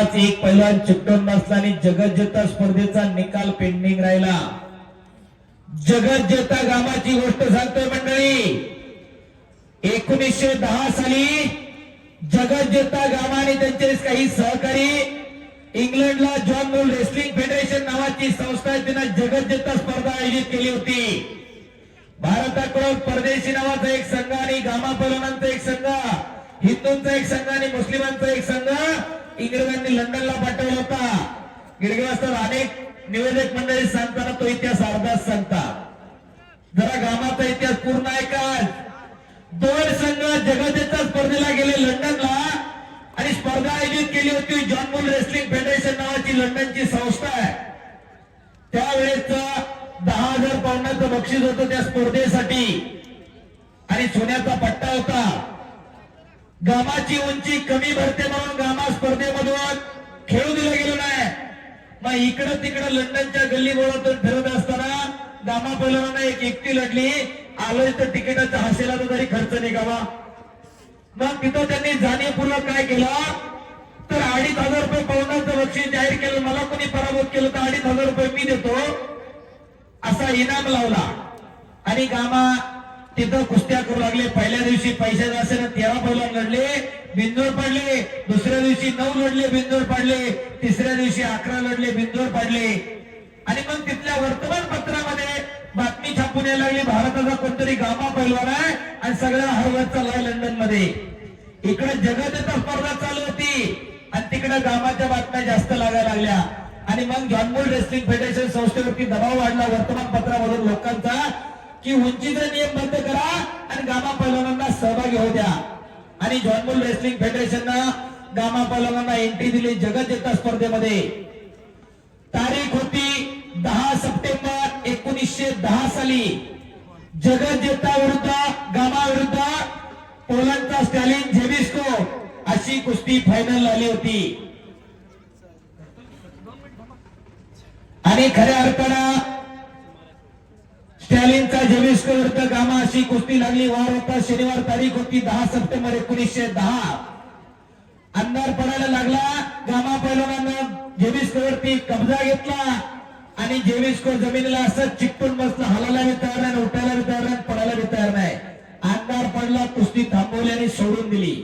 आताच एक पहिला चिकटून बसला आणि जगज्जेता स्पर्धेचा निकाल पेंडिंग राहिला. जगज्जेता गावाची गोष्ट सांगतोय मंडळी. एकोणीसशे दहा साली जगज्जेता गावाने त्यांचे काही सहकारी इंग्लंडला जॉन मोल रेसलिंग फेडरेशन नावाची संस्था आहे तिनं जगज्जेता स्पर्धा आयोजित केली होती. भारताकडून परदेशी नावाचा एक संघ आणि गामा पैलवानांचा एक संघ हिंदूंचा एक संघ आणि मुस्लिमांचा एक संघ इंग्रजांनी लंडनला पाठवला होता. गिडगे अनेक निवेदक मंडळी सांगताना तो इतिहास अर्धाच सांगता जरा गामाचा इतिहास पूर्ण आहे का? दोन संघ जगतेच्या स्पर्धेला गेले लंडनला आणि स्पर्धा आयोजित केली होती जॉन बुल रेसलिंग फेडरेशन नावाची लंडनची संस्था आहे. त्यावेळेस दहा हजार पाऊंडाचं बक्षीस होतं त्या स्पर्धेसाठी. आणि सोन्याचा पट्टा होता. गामाची उंची कमी भरते म्हणून गामा स्पर्धेमधून खेळू दिला गेलो नाही. मग इकडं तिकडं लंडनच्या गल्ली बोळातून फिरत असताना गामा पहिल्यांना एक एकटी लढली. आलोय तर तिकिटाचा हसेला तर तरी खर्च निघावा मग तिथं त्यांनी जाणीवपूर्वक काय केलं? तर अडीच हजार रुपये पवनाचं बक्षीस जाहीर केलं. मला कोणी पराभूत केलं तर अडीच हजार रुपये मी देतो. असा इनाम लावला. आणि गामा तिथं कुस्त्या करू लागले. पहिल्या दिवशी पैशाचा असेल तेरा पैलवान लढले बिंदूर पडले. दुसऱ्या दिवशी नऊ लढले बिंदूर पडले. तिसऱ्या दिवशी अकरा लढले बिंदूर पडले. आणि मग तिथल्या वर्तमानपत्रामध्ये बातमी छापून यायला लागली भारताचा कोणतरी गामा पैलवान आहे आणि सगळा हरवत चाललाय लंडनमध्ये इकडे जगत स्पर्धा चालू होती. आणि तिकडे गामाच्या बातम्या जास्त लागायला लागल्या. आणि मग जॉनबोल रेस्लिंग फेडरेशन संस्थेवरती दबाव वाढला वर्तमानपत्रामधून लोकांचा. की उंचीचा नियम बंद करा आणि गामा पैलवानांना सहभागी होऊ द्या. आणि जॉनबुल रेसलिंग फेडरेशननं गामा पैलवानांना एंट्री दिली जगत स्पर्धेमध्ये. तारीख होती दहा सप्टेंबर एकोणीसशे दहा साली. जगत जेता विरुद्ध गामा विरुद्ध पोलंडचा स्टॅलिन झेविस्को अशी कुस्ती फायनल आली होती. आणि खऱ्या अर्थात स्टॅलिनचा झेविस्को विरुद्ध गामा अशी कुस्ती लागली. वार होता शनिवार तारीख होती दहा सप्टेंबर एकोणीसशे दहा. अंधार पडायला लागला. गामा पैलवानानं जेविस्कोवरती कब्जा घेतला. आणि जेविस्को जमिनीला असं चिकटून बसला. हलायला बी तयार नाही उठायला बी तयार नाही पडायला बी तयार नाही. अंधार पडला कुस्ती थांबवली आणि सोडून दिली.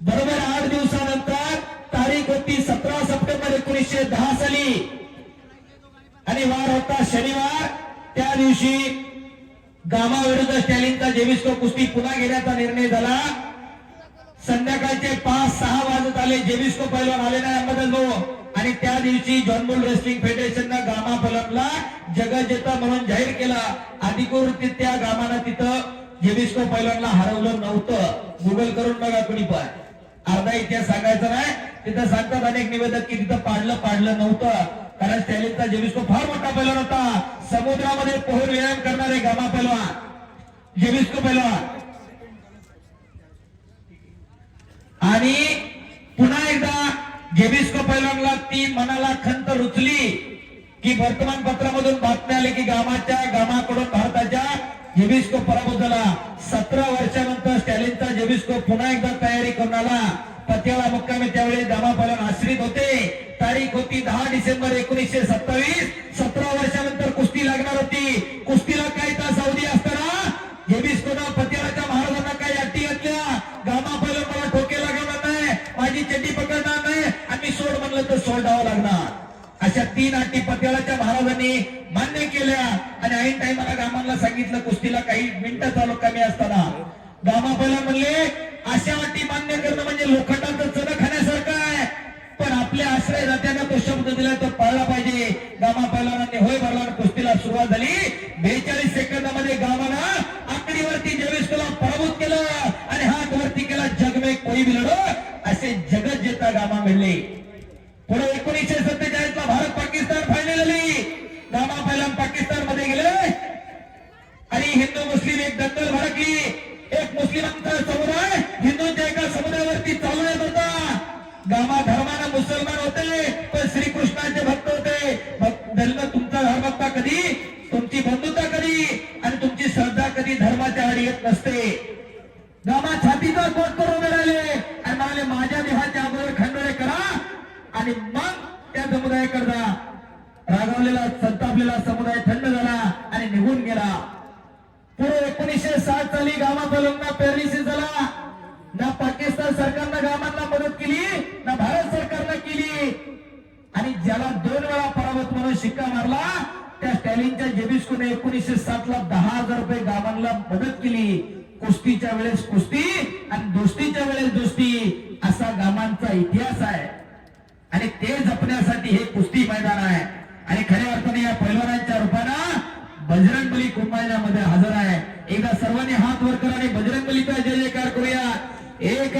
बरोबर आठ दिवसानंतर तारीख होती सतरा सप्टेंबर एकोणीसशे दहा साली. आणि वार होता शनिवार. त्या दिवशी गामाविरुद्ध स्टॅलिनचा जेविस्को कुस्ती पुन्हा घेण्याचा निर्णय झाला. संध्याकाळचे पाच सहा वाजत आले. जेविस्को पैलवान आले नाही अहमदभाऊ आणि त्या दिवशी जॉनबुल रेस्लिंग फेडरेशननं गामा फलमला जगजेता म्हणून जाहीर केला. अधिकृतरित्या गामानं तिथं जेविस्को पैलवानला हरवलं नव्हतं. गुगल करून बघा कुणी पण. अर्धा इतिहास सांगायचा नाही. तिथं सांगतात अनेक निवेदक की तिथं पाडलं पाडलं नव्हतं. कारण स्टॅलिनचा जेविस्को फार मोठा पैलवान होता. समुद्रामध्ये पोहून व्यायाम करणारे गामा पैलवान. जेविस्को पैलवान. आणि पुन्हा एकदा जेबिस्को पैलवानला ती मनाला खंत रुचली की वर्तमानपत्रामधून बातम्या आली की गामाच्या गामाकडून भारताच्या जेबिस्को पराभूत झाला. सतरा वर्षानंतर स्टॅलिनचा जेबिस्को पुन्हा एकदा तयारी करून आला पतियाळा मुक्कामी त्यावेळी आश्रित होते. तारीख होती दहा डिसेंबर एकोणीसशे सत्तावीस. सतरा वर्षानंतर कुस्ती लागणार होती. कुस्तीला काही तास अवधी असताना जेबिस्कोनं पतियाळाच्या महाराजांना काही अटी घातल्या. गामा पैलवान मला ठोके लागणार नाही. माझी चड्डी पकडणार नाही. आणि मी सोड म्हणलं तर सोडावं लागणार. अशा तीन अटी पतिराच्या महाराजांनी मान्य केल्या. आणि ऐन टाइमाला गामांना सांगितलं कुस्तीला काही मिनिटं चालू कमी असताना. गामा पहिला म्हणले अशा अटी मान्य करणं म्हणजे लोखंडाचं चणक शब्द दिला तर पाळला पाहिजे. गामा पैलवानांनी होय भरला कुस्तीला सुरुवात झाली. बेचाळीस सेकंदामध्ये गावानं आकडीवरती जवेश जेविस्कोला पराभूत केलं आणि हात वरती केला जग में कोई भी लढो असे जगत जेता गामा मिळले पुढे एकोणीसशे सत्तेचाळीस ला भारत पाकिस्तान फायनल आली गामा पहिला पाकिस्तानमध्ये गेले आणि हिंदू मुस्लिम एक दंगल भडकली एक मुस्लिमांचा समुदाय हिंदूंच्या एका समुदायावरती चालू येत होता गामा धर्मानं मुसलमान होते पण श्रीकृष्णाचे भक्त होते भक- धर्म तुमचा कधी तुमची बंधुता कधी आणि तुमची श्रद्धा कधी धर्माच्या आड येत नसते. गामा छातीचा कोट करून उभे राहिले आणि म्हणाले माझ्या देहाच्या अगोदर खंडोळे करा आणि मग त्या समुदायाकडे जा. रागावलेला संतापलेला समुदाय थंड झाला आणि निघून गेला. पुढे एकोणीसशे साठ साली गावात पेरणीचे पॅरालिसिस झाला ना पाकिस्तान सरकारनं गावांना मदत केली ना भारत सरकारनं केली आणि ज्याला दोन वेळा पराभूत म्हणून शिक्का मारला त्या स्टॅलिनच्या जेबिस्कोने एकोणीसशे सात ला दहा हजार रुपये गावांना मदत केली. कुस्तीच्या वेळेस कुस्ती आणि दोस्तीच्या वेळेस दोस्ती. असा गावांचा इतिहास आहे. आणि ते जपण्यासाठी हे कुस्ती मैदान आहे. आणि खऱ्या अर्थाने या पैलवानांच्या रूपानं बजरंगबली कुंभाच्या हजर आहे. एकदा सर्वांनी हात वर करा आणि बजरंगबलीचा जय जयकार.